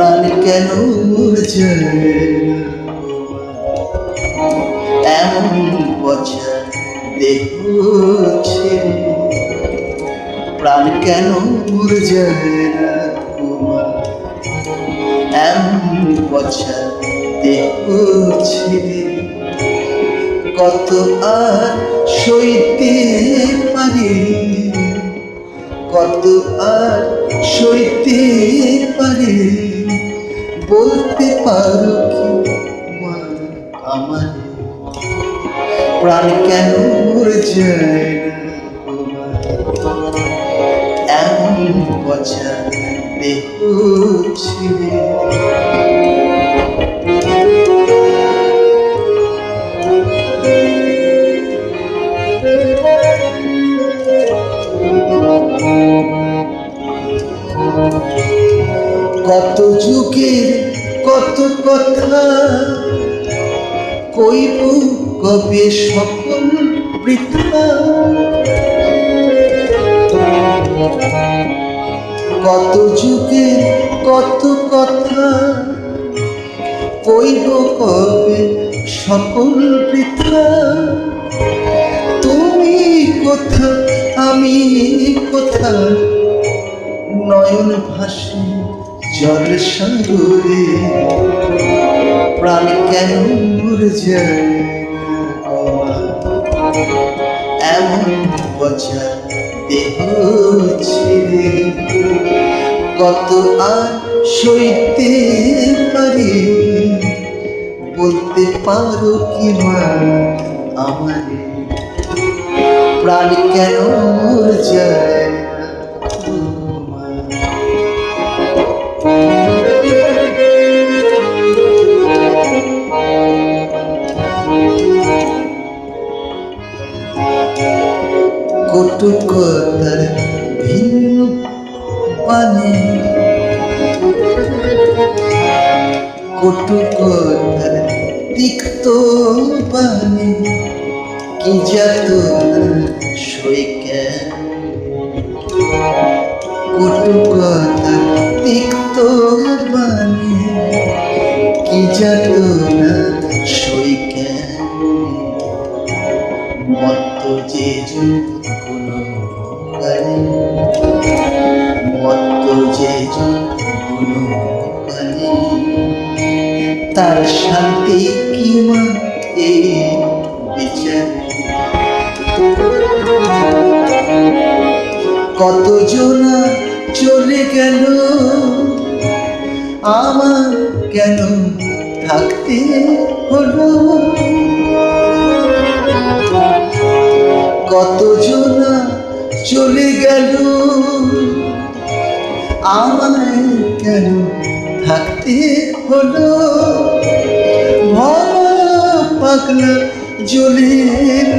প্রাণ কেন এমন বছর দেখছে। প্রাণ কেন না এমন বছর দেখছে। কত আর সইতে পারি? কত আর সইতে পারি? বলতে পারো কি আমার? প্রাণ কেন যায় এমন বছর দেহ ছিঁড়ে কত যুগের কত কথা, কইব কবে সকল বৃথা। কত যুগের কত কথা, কইব কবে সকল বৃথা। তুমি কোথা, আমি কোথা নয়ন ভাসে জল সাগরে প্রাণ কেন মরে যায় এমন বছর দেহ কত আর সইতে পারি? বলতে পারো কি আমারে? প্রাণ কেন যায় কটু কথার ভিন্ন পানে। কটু কথার তিক্ত পানে। কি যত সই কেন? তিক্ত কি যত কালে তার শান্তি কি মা? এই বিচারে কত চলে গেল? আমার কেন থাকতে হলো? কত চলে গেল? আমায় কেন থাকতে হলো। পাগলা জ্বলে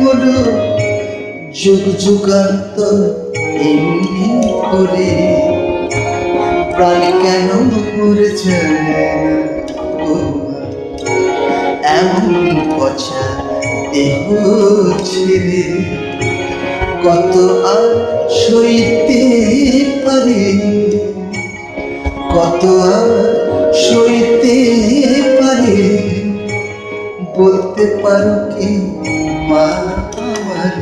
বলো যুগ যুগান্ত এমনি করে। প্রাণ কেন মরে? এমন পচা দেহ ছেড়ে কত আর সইতে পারে কত সইতে পারে? বলতে পারো কি মা আমার?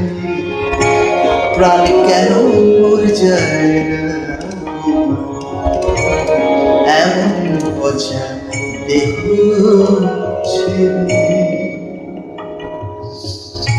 প্রাণ কেন মরে যায় এমন বোঝা দেহ